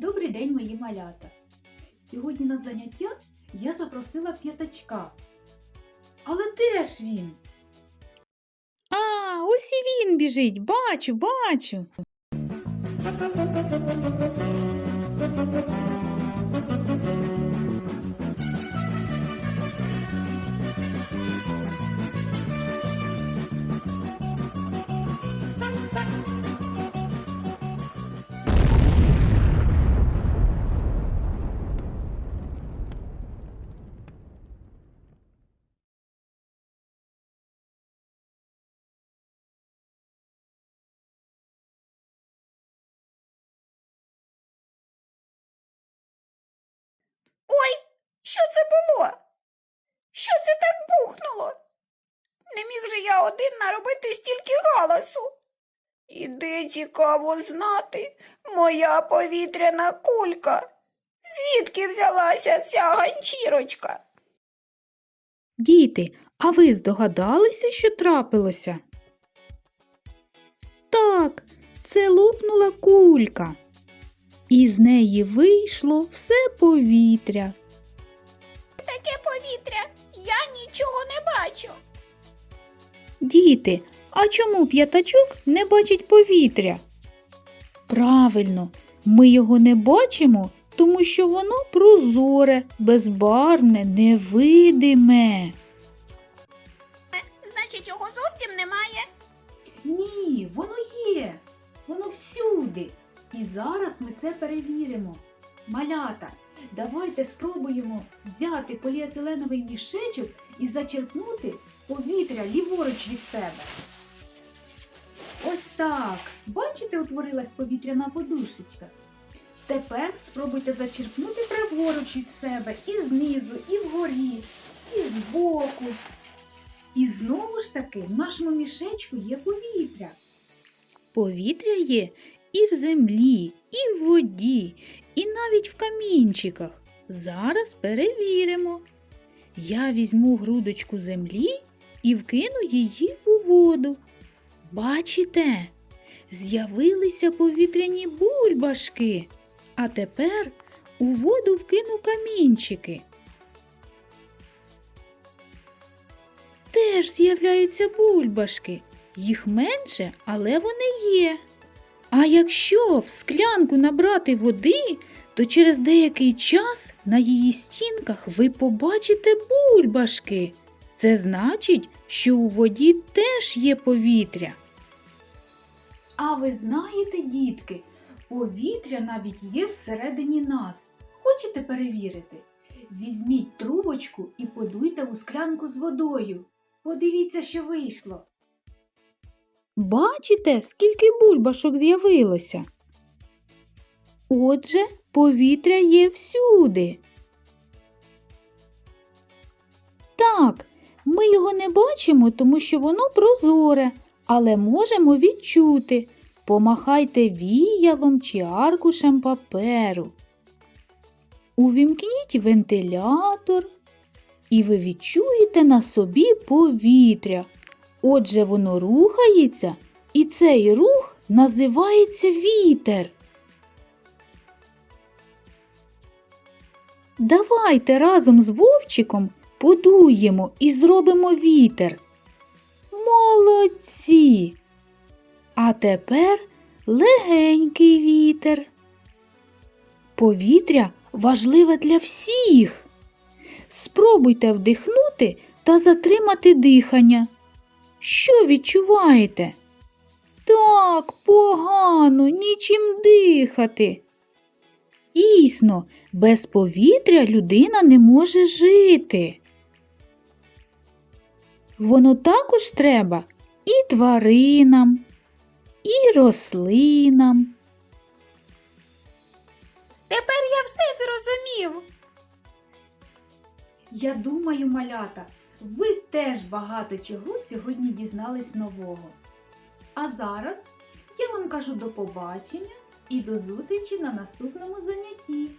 Добрий день, мої малята! Сьогодні на заняття я запросила п'ятачка. Але де ж він? А, ось і він біжить. Бачу, бачу. Що це було? Що це так бухнуло? Не міг же я один наробити стільки галасу. І де цікаво знати, моя повітряна кулька. Звідки взялася ця ганчірочка? Діти, а ви здогадалися, що трапилося? Так, це лопнула кулька. І з неї вийшло все повітря. Повітря, я нічого не бачу. Діти, а чому п'ятачок не бачить повітря? Правильно, ми його не бачимо, тому що воно прозоре, безбарвне, невидиме. Значить, його зовсім немає. Ні, воно є. Воно всюди. І зараз ми це перевіримо. Малята, давайте спробуємо взяти поліетиленовий мішечок і зачерпнути повітря ліворуч від себе. Ось так. Бачите, утворилась повітряна подушечка. Тепер спробуйте зачерпнути праворуч від себе і знизу, і вгорі, і збоку. І знову ж таки в нашому мішечку є повітря. Повітря є і в землі, і в воді, і навіть в камінчиках. Зараз перевіримо. Я візьму грудочку землі і вкину її у воду. Бачите, з'явилися повітряні бульбашки. А тепер у воду вкину камінчики. Теж з'являються бульбашки. Їх менше, але вони є. А якщо в склянку набрати води, то через деякий час на її стінках ви побачите бульбашки. Це значить, що у воді теж є повітря. А ви знаєте, дітки, повітря навіть є всередині нас. Хочете перевірити? Візьміть трубочку і подуйте у склянку з водою. Подивіться, що вийшло. Бачите, скільки бульбашок з'явилося? Отже, повітря є всюди. Так, ми його не бачимо, тому що воно прозоре, але можемо відчути. Помахайте віялом чи аркушем паперу. Увімкніть вентилятор, і ви відчуєте на собі повітря. Отже, воно рухається, і цей рух називається вітер. Давайте разом з вовчиком подуємо і зробимо вітер. Молодці! А тепер легенький вітер. Повітря важливе для всіх. Спробуйте вдихнути та затримати дихання. Що відчуваєте? Так, погано, нічим дихати. Дійсно, без повітря людина не може жити. Воно також треба і тваринам, і рослинам. Тепер я все зрозумів. Я думаю, малята, ви теж багато чого сьогодні дізнались нового. А зараз я вам кажу до побачення і до зустрічі на наступному занятті.